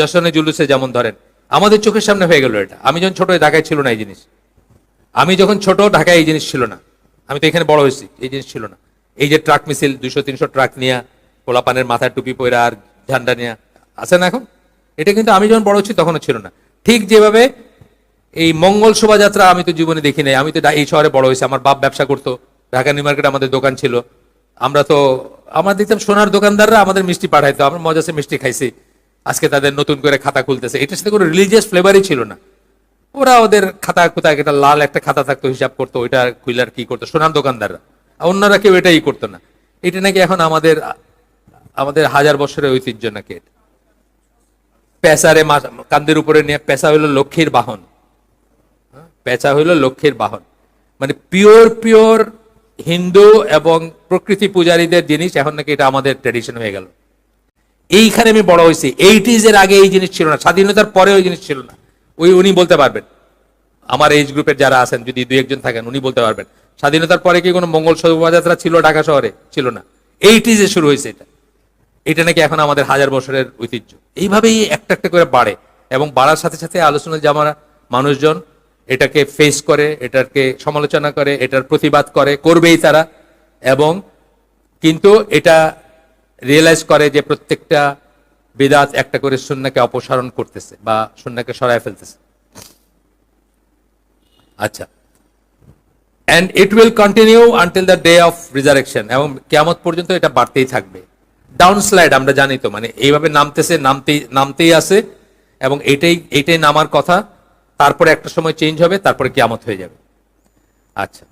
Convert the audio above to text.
যশনে জুলুসে যেমন ধরেন, আমাদের চোখের সামনে হয়ে গেল এটা। আমি যখন ছোট ঢাকায় ছিল না এই জিনিস, আমি যখন ছোট ঢাকায় এই জিনিস ছিল না, আমি তো এখানে বড় হয়েছি, এই জিনিস ছিল না। এই যে ট্রাক মিছিল, দুইশো, তিনশো ট্রাক নিয়ে, পোলাপানের মাথায় টুপি পরে আর ঝান্ডা নিয়ে, আছে না এখন? এটা কিন্তু আমি যখন বড় হচ্ছি তখনও ছিল না। ঠিক যেভাবে এই মঙ্গল শোভাযাত্রা আমি তো জীবনে দেখি নাই, আমি তো এই শহরে বড় হয়েছি, আমার বাপ ব্যবসা করতো, ঢাকা নিউ মার্কেটে আমাদের দোকান ছিল। আমরা তো, আমরা দেখতাম সোনার দোকানদাররা আমাদের মিষ্টি পাঠাইতো, আমরা মজাসে মিষ্টি খাইছি। আজকে তাদের নতুন করে খাতা খুলতেছে। এটার সাথে কোনো রিলিজিয়াস ফ্লেভারই ছিল না। ওরা ওদের খাতা কোথায়, একটা লাল একটা খাতা থাকতো, হিসাব করতো, ওইটা খুইলার কি করতো, সোনার দোকানদাররা। অন্যরা কেউ এটাই করতো না। এটা নাকি এখন আমাদের আমাদের হাজার বছরের ঐতিহ্য নাকি এটা? পেঁচারে কান্দের উপরে নিয়ে পেঁচা হইল লক্ষ্মীর বাহন। হ্যাঁ? পেঁচা হইল লক্ষ্মীর বাহন। মানে পিওর পিওর হিন্দু এবং প্রকৃতি পূজারীদের জিনিস এখন নাকি এটা আমাদের ট্রেডিশন হয়ে গেল। এইখানে আমি বড় হয়েছি। এইটিজ এর আগে এই জিনিস ছিল না। স্বাধীনতার পরে ওই জিনিস ছিল না। ওই উনি বলতে পারবেন। আমার এইজ গ্রুপের যারা আছেন, যদি দুই একজন থাকেন, উনি বলতে পারবেন। স্বাধীনতার পরে কি কোনো মঙ্গল শোভাযাত্রা ছিল ঢাকা শহরে? ছিল না। এইটিজে শুরু হয়েছে এটা। এটা নাকি এখন আমাদের হাজার বছরের ঐতিহ্য। এইভাবেই একটা একটা করে বাড়ে। এবং বাড়ার সাথে সাথে আলোচনা জামার মানুষজন এটাকে ফেস করে, এটাকে সমালোচনা করে, এটার প্রতিবাদ করে, করবেই তারা। এবং কিন্তু এটা রিয়েলাইজ করে যে প্রত্যেকটা বিদাত একটা করে সুন্নাকে অপসারণ করতেছে বা সুন্নাকে সরায় ফেলতেছে। আচ্ছা। And it will continue until the day of resurrection এবং কেয়ামত পর্যন্ত এটা বাড়তেই থাকবে। ডাউন স্লাইড আমরা জানি তো মানে এইভাবে নামতেছে, নামতেই নামতেই আছে এবং এটাই এটাই নামার কথা। তারপরে একটা সময় চেঞ্জ হবে, তারপরে কেয়ামত হয়ে যাবে। আচ্ছা।